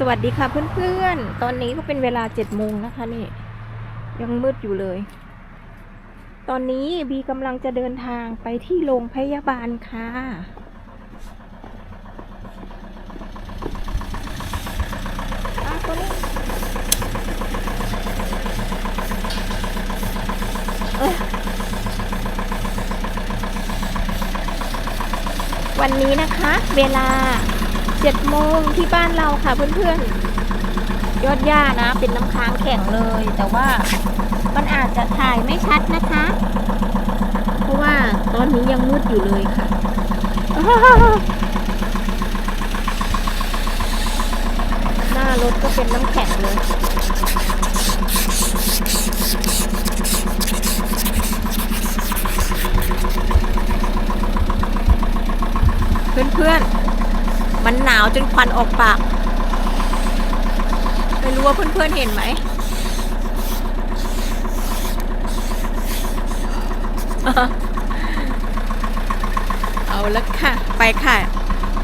สวัสดีค่ะเพื่อนๆ ตอนนี้ก็เป็นเวลาเจ็ดโมงนะคะนี่ ยังมืดอยู่เลย ตอนนี้บีกำลังจะเดินทางไปที่โรงพยาบาลค่ะ วันนี้นะคะ เวลา เจ็ดโมงที่บ้านเราค่ะเพื่อนๆ ยอดหญ้านะ เป็นน้ำค้างแข็งเลย แต่ว่ามันอาจจะถ่ายไม่ชัดนะคะ เพราะว่าตอนนี้ยังมืดอยู่เลยค่ะหน้ารถก็เป็นน้ำแข็งเลยเพื่อนๆ มันหนาวจนควันออกปาก ไม่รู้ว่าเพื่อนๆเห็นไหม เอาละค่ะ ไปค่ะ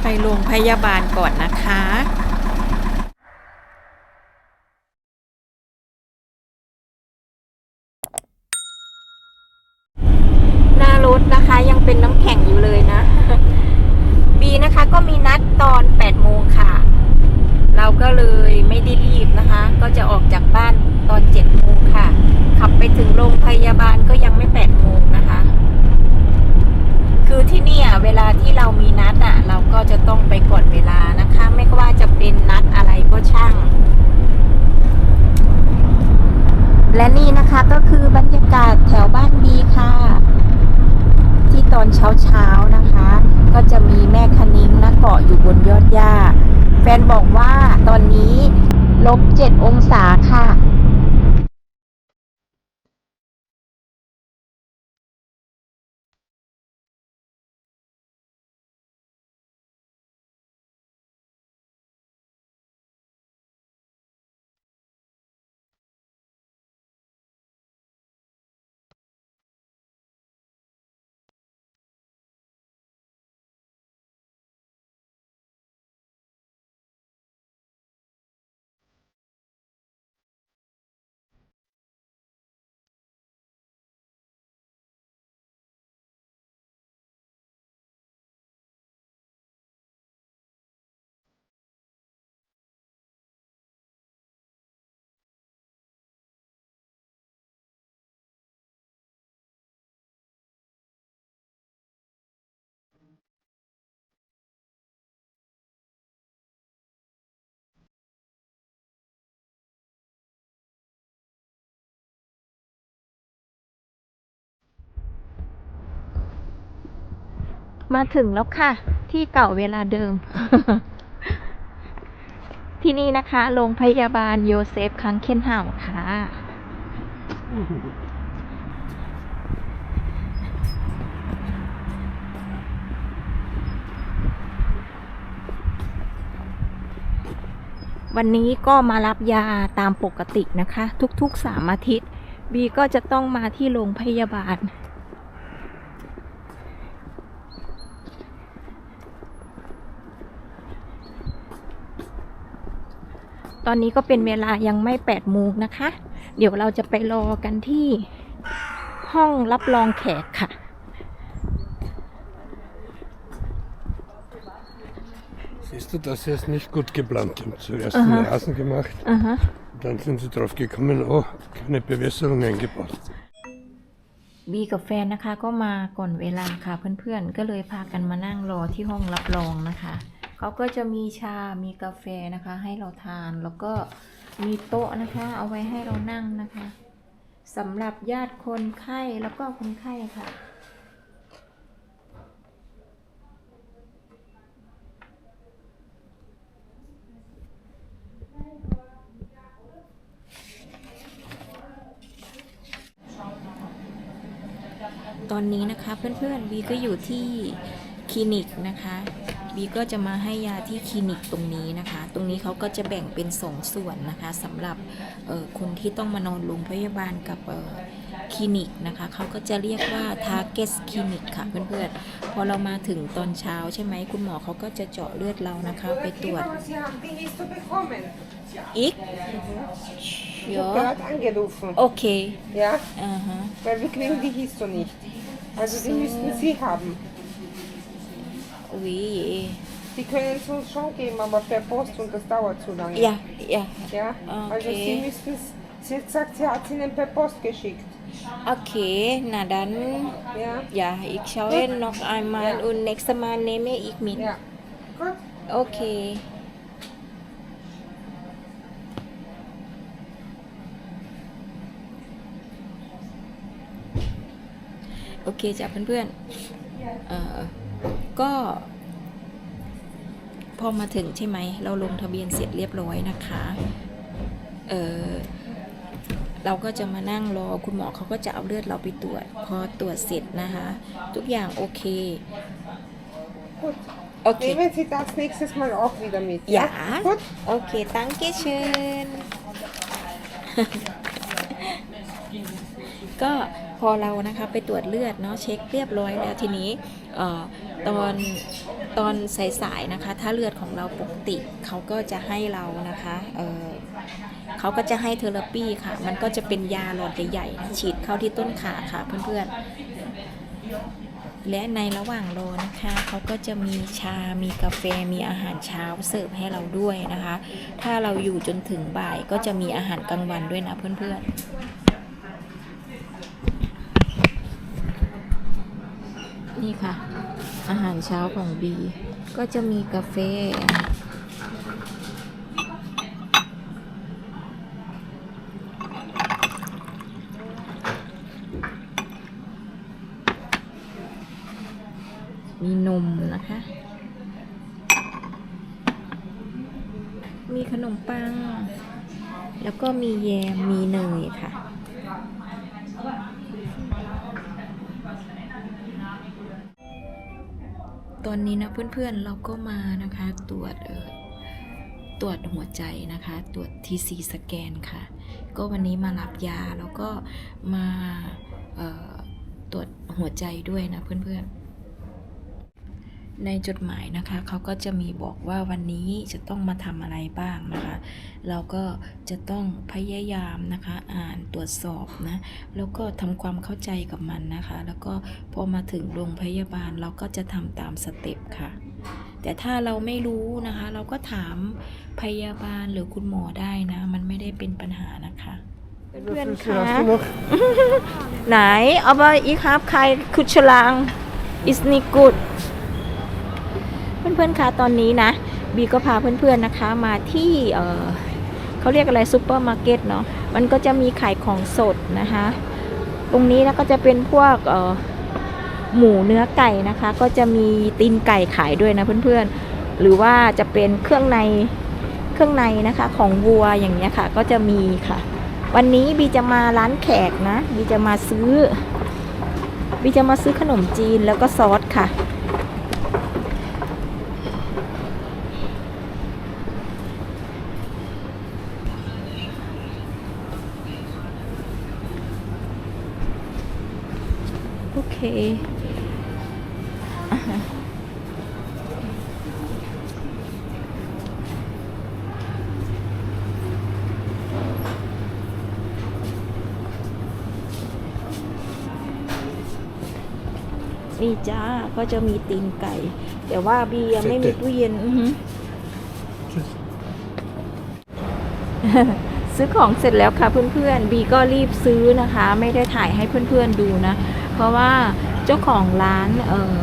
ไปโรงพยาบาลก่อนนะคะ มาถึงแล้วค่ะ ที่เก่าเวลาเดิม ที่นี่นะคะ โรงพยาบาลโยเซฟคังเคนเฮาค่ะ วันนี้ก็มารับยาตามปกตินะคะ ทุกๆสามอาทิตย์ บีก็จะต้องมาที่โรงพยาบาล ตอนนี้ก็เป็นเวลายังไม่แปดโมงนะคะ เดี๋ยวเราจะไปรอกันที่ห้องรับรองแขกค่ะ Siehst du, das hier ist nicht gut geplant. Die haben zuerst Aha. den Rasen gemacht, อ่าฮะ dann sind sie drauf gekommen, oh, keine Bewässerung eingebaut. บีกับแฟนนะคะก็มาก่อนเวลาค่ะเพื่อนๆ ก็เลยพากันมานั่งรอที่ห้องรับรองนะคะ เขาก็จะมีชา มีกาแฟนะคะ ให้เราทาน แล้วก็มีโต๊ะนะคะ เอาไว้ให้เรานั่งนะคะสำหรับญาติคนไข้แล้วก็คนไข้ค่ะ ตอนนี้นะคะเพื่อนๆบีก็อยู่ที่คลินิกนะคะ บีก็จะมาให้ยาที่คลินิกตรงนี้นะคะ ตรงนี้เขาก็จะแบ่งเป็นสองส่วนนะคะสำหรับเอ่อคนที่ต้องมานอนโรงพยาบาลกับเอ่อคลินิกนะคะเขาก็จะเรียกว่า Target Clinic ค่ะเพื่อนๆ พอเรามาถึงตอนเช้าใช่ไหมคุณหมอเขาก็จะเจาะเลือดเรานะคะ ไปตรวจ Sie haben die Histo bekommen. อีก Ich เย habe อะ gerade angerufen. โอเค Ja, อ่าฮะ weil wir kriegen die Histo nicht. Also die müssten Sie haben. วิ Die können es uns schon geben, aber per Post und das dauert zu lange. อย่าอย่า Ja, also Okay. Sie müssten es. Sie hat gesagt, sie hat es Ihnen per Post geschickt. โอเคนาดัน Ja, อย่าอีกเช้าเอ็นนอกไอมานอุนเน็กซ์มาเนเมอีกมิด ja. Gut. โอเคโอเคจ้ะเพื่อนๆเอ่อ ก็ พอมาถึงใช่ไหม เราลงทะเบียนเสร็จเรียบร้อยนะคะ เออเราก็จะมานั่งรอคุณหมอเขาก็จะเอาเลือดเราไปตรวจ พอตรวจเสร็จนะคะ ทุกอย่างโอเค Gut. โอเค Nehmen Sie das nächstes Mal auch wieder mit. Ja. Gut. โอเคตั้งเกเชิญก็พ อเรานะคะไปตรวจเลือดเนาะเช็คเรียบร้อยแล้วทีนี้ตอนตอนสายๆนะคะ ถ้าเลือดของเราปกติเขาก็จะให้เรานะคะเเขาก็จะให้เทอราปีค่ะ มันก็จะเป็นยาหลอดใหญ่ๆฉีดเข้าที่ต้นขาค่ะเพื่อนๆ และในระหว่างรอนะคะเขาก็จะมีชา มีกาแฟ มีอาหารเช้าเสิร์ฟให้เราด้วยนะคะ ถ้าเราอยู่จนถึงบ่ายก็จะมีอาหารกลางวันด้วยนะเพื่อนๆ นี่ค่ะ อาหารเช้าของบีก็จะมีกาแฟ มีนมนะคะ มีขนมปัง แล้วก็มีแยม มีเนยค่ะ อนนี้นะเพื่อนๆเราก็มานะคะตรวจเออตรวจหัวใจนะคะ ตรวจทีซีสแกนค่ะ ก็วันนี้มารับยาแล้วก็มาตรวจหัวใจด้วยนะเพื่อนๆ ในจดหมายนะคะเขาก็จะมีบอกว่าวันนี้จะต้องมาทำอะไรบ้างนะคะ เราก็จะต้องพยายามนะคะอ่านตรวจสอบนะแล้วก็ทำความเข้าใจกับมันนะคะ แล้วก็พอมาถึงโรงพยาบาลเราก็จะทำตามสเต็ปค่ะ แต่ถ้าเราไม่รู้นะคะ เราก็ถามพยาบาลหรือคุณหมอได้นะ มันไม่ได้เป็นปัญหานะคะ Wie viel hast du noch? ไหนเอาไปอีกครับใครคุชลังอิสนิกุด เพื่อนๆคะตอนนี้นะบีก็พาเพื่อนๆนะคะมาที่เเขาเรียกอะไรซูเปอร์มาร์เก็ตเนาะมันก็จะมีขายของสดนะคะ ตรงนี้แล้วก็จะเป็นพวกหมูเนื้อไก่นะคะ ก็จะมีตีนไก่ขายด้วยนะเพื่อนๆ หรือว่าจะเป็นเครื่องในเครื่องในนะคะของวัวอย่างเงี้ยค่ะ ก็จะมีค่ะ วันนี้บีจะมาร้านแขกนะบีจะมาซื้อบีจะมาซื้อขนมจีนแล้วก็ซอสค่ะ โอเคอ่าฮะ นี่จ้าก็จะมีตีนไก่ แต่ว่าบียังไม่มีตู้เย็นอือหือซื้อของเสร็จแล้วค่ะเพื่อนๆบีก็รีบซื้อนะคะ ไม่ได้ถ่ายให้เพื่อนๆดูนะ เพราะว่า เจ้าของร้านเอ่อ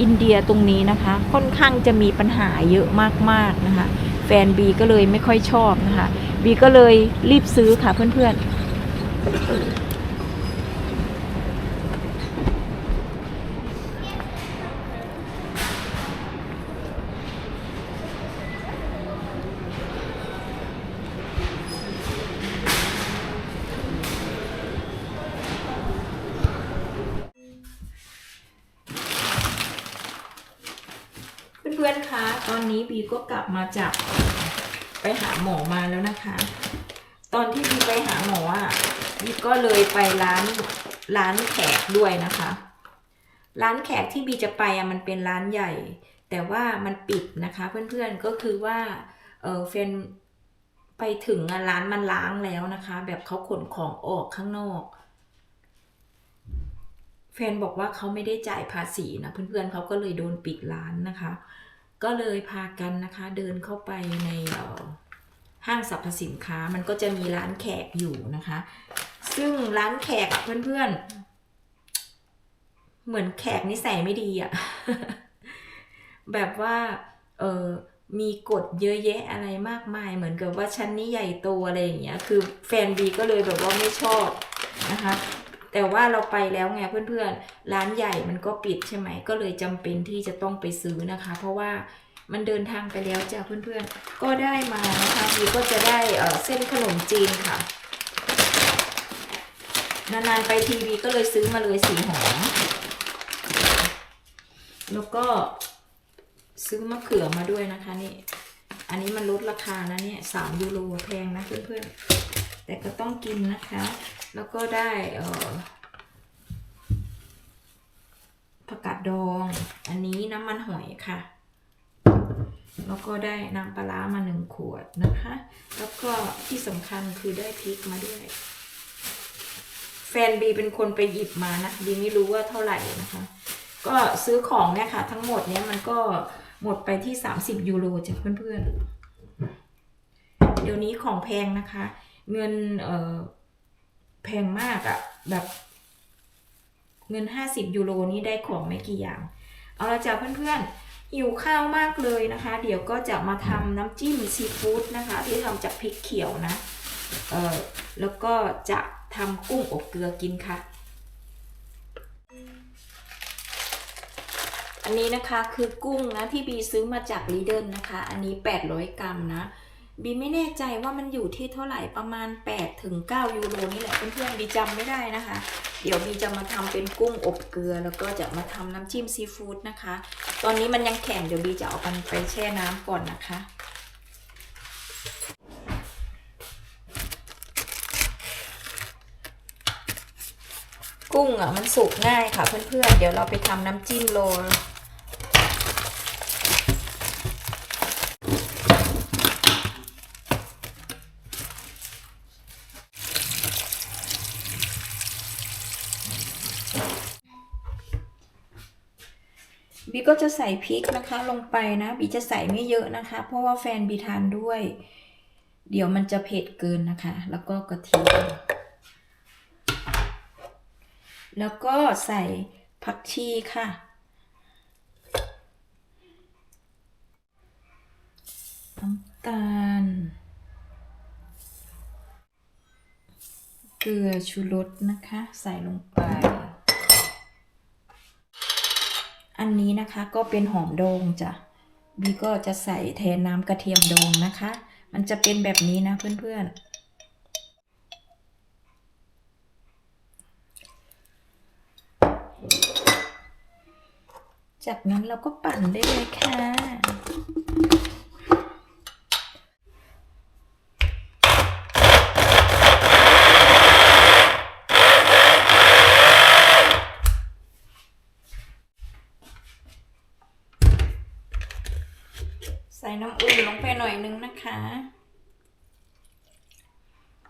อินเดียตรงนี้นะคะ ค่อนข้างจะมีปัญหาเยอะมากๆนะคะ แฟนบีก็เลยไม่ค่อยชอบนะคะบีก็เลยรีบซื้อค่ะเพื่อนๆ เพื่อนๆ คะ ตอนนี้บีก็กลับ มาจากไปหาหมอมาแล้วนะคะ ตอนที่บีไปหาหมออะบีก็เลยไปร้านร้านแขกด้วยนะคะ ร้านแขกที่บีจะไปอะมันเป็นร้านใหญ่ แต่ว่ามันปิดนะคะ เพื่อนๆก็คือว่าเออเฟนไปถึงร้านมันล้างแล้วนะคะ แบบเขาขนของออกข้างนอกแฟนบอกว่าเขาไม่ได้จ่ายภาษีนะเพื่อนๆเขาก็เลยโดนปิดร้านนะคะ ก็เลยพากันนะคะเดินเข้าไปในห้างสรรพสินค้ามันก็จะมีร้านแขกอยู่นะคะ ซึ่งร้านแขกเพื่อนๆ เหมือนแขกนิสัยไม่ดีอะแบบว่าเออมีกฎเยอะแยะอะไรมากมาย เหมือนกับว่าชั้นนี้ใหญ่โตอะไรอย่างเงี้ย คือแฟนบีก็เลยแบบว่าไม่ชอบนะคะ แต่ว่าเราไปแล้วไงเพื่อนๆ ร้านใหญ่มันก็ปิดใช่ไหม ก็เลยจำเป็นที่จะต้องไปซื้อนะคะ เพราะว่ามันเดินทางไปแล้วจ้ะเพื่อนๆ ก็ได้มานะคะบีก็จะได้เเส้นขนมจีนค่ะ นานๆไปทีวีก็เลยซื้อมาเลยสีหอมแล้วก็ซื้อมะเขือมาด้วยนะคะนี่ อันนี้มันลดราคานะเนี่ยสามยูโรแพงนะเพื่อนๆ แต่ก็ต้องกินนะคะ แล้วก็ได้เออผักกาดดอง อันนี้น้ำมันหอยค่ะ แล้วก็ได้น้ำปลาร้ามาหนึ่งขวดนะคะ แล้วก็ที่สำคัญคือได้พริกมาด้วย แฟนบีเป็นคนไปหยิบมานะ บีไม่รู้ว่าเท่าไหร่นะคะ ก็ซื้อของเนี่ยค่ะ ทั้งหมดเนี่ยมันก็หมดไปที่ 30 ยูโรจ้ะเพื่อนๆ เดี๋ยวนี้ของแพงนะคะ เงินเอ่อ แพงมากอะแบบเงิน 50 ยูโรนี่ได้ของไม่กี่อย่าง เอาละจ้ะเพื่อนๆ หิวข้าวมากเลยนะคะ เดี๋ยวก็จะมาทำน้ำจิ้มซีฟู้ดนะคะ ที่ทำจากพริกเขียวนะ เออแล้วก็จะทำกุ้งอบเกลือกินค่ะ อันนี้นะคะคือกุ้งนะที่บีซื้อมาจากลีเดิลนะคะ อันนี้ 800 กรัมนะ บีไม่แน่ใจว่ามันอยู่ที่เท่าไหร่ประมาณ8ถึง9ยูโรนี่แหละเพื่อนๆบีจำไม่ได้นะคะ เดี๋ยวบีจะมาทำเป็นกุ้งอบเกลือ แล้วก็จะมาทำน้ำจิ้มซีฟู้ดนะคะ ตอนนี้มันยังแข็งเดี๋ยวบีจะเอามันไปแช่น้ำก่อนนะคะกุ้งอะมันสุกง่ายค่ะเพื่อนๆ เดี๋ยวเราไปทำน้ำจิ้มโร บีก็จะใส่พริกนะคะลงไปนะบีจะใส่ไม่เยอะนะคะ เพราะว่าแฟนบีทานด้วย เดี๋ยวมันจะเผ็ดเกินนะคะ แล้วก็กระเทียมแล้วก็ใส่ผักชีค่ะ น้ำตาล เกลือชูรสนะคะ ใส่ลงไป อั นี้นะคะ ก็เป็นหอมดองจ้ะบีก็จะใส่แทนน้ำกระเทียมดองนะคะ มันจะเป็นแบบนี้นะเพื่อนๆจากนั้นเราก็ปั่นได้เลยค่ะ อุ่นลงไปหน่อยนึงนะคะ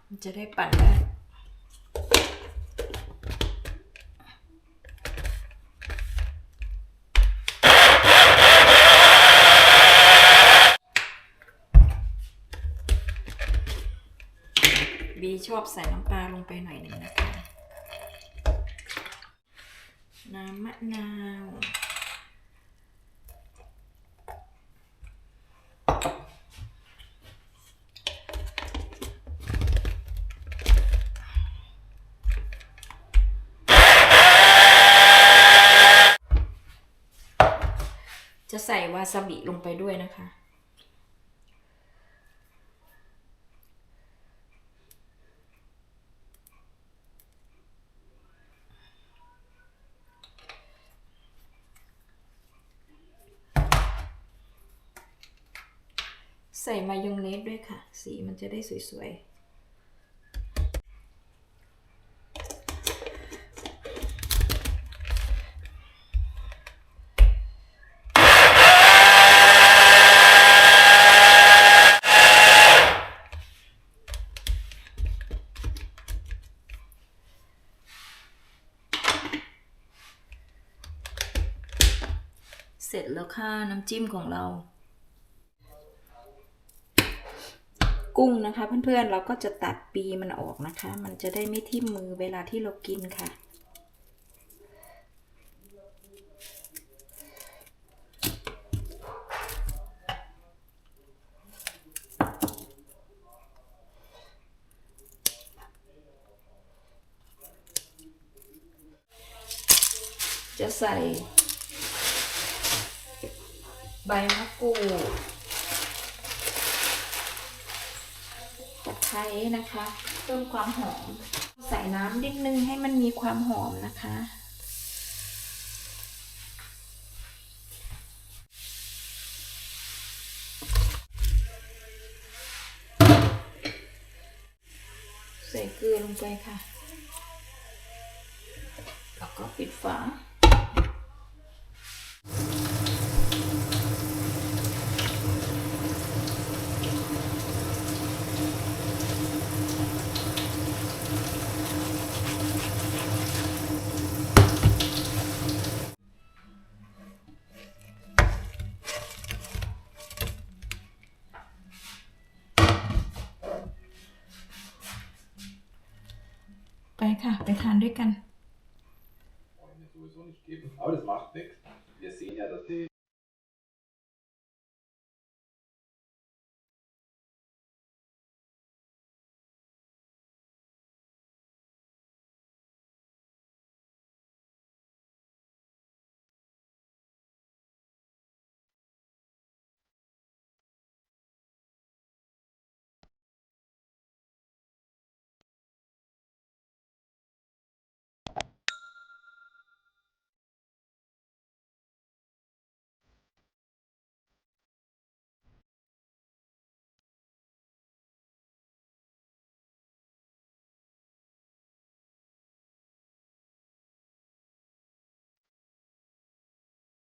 มันจะได้ปั่นได้บีชอบใส่น้ำปลาลงไปหน่อยหนึ่งนะคะ น้ำมะนาว ใส่วาซาบิลงไปด้วยนะคะ ใส่มายองเนสด้วยค่ะ สีมันจะได้สวยๆ ค่ะ น้ำจิ้มของเรา กุ้งนะคะเพื่อนๆเราก็จะตัดปีมันออกนะคะ มันจะได้ไม่ทิ่มมือเวลาที่เรากินค่ะจะใส่ ใบมะกรูดตะไคร้ นะคะ เพิ่มความหอม ใส่น้ำนิดนึงให้มันมีความหอมนะคะ ใส่เกลือลงไปค่ะ แล้วก็ปิดฝา ไป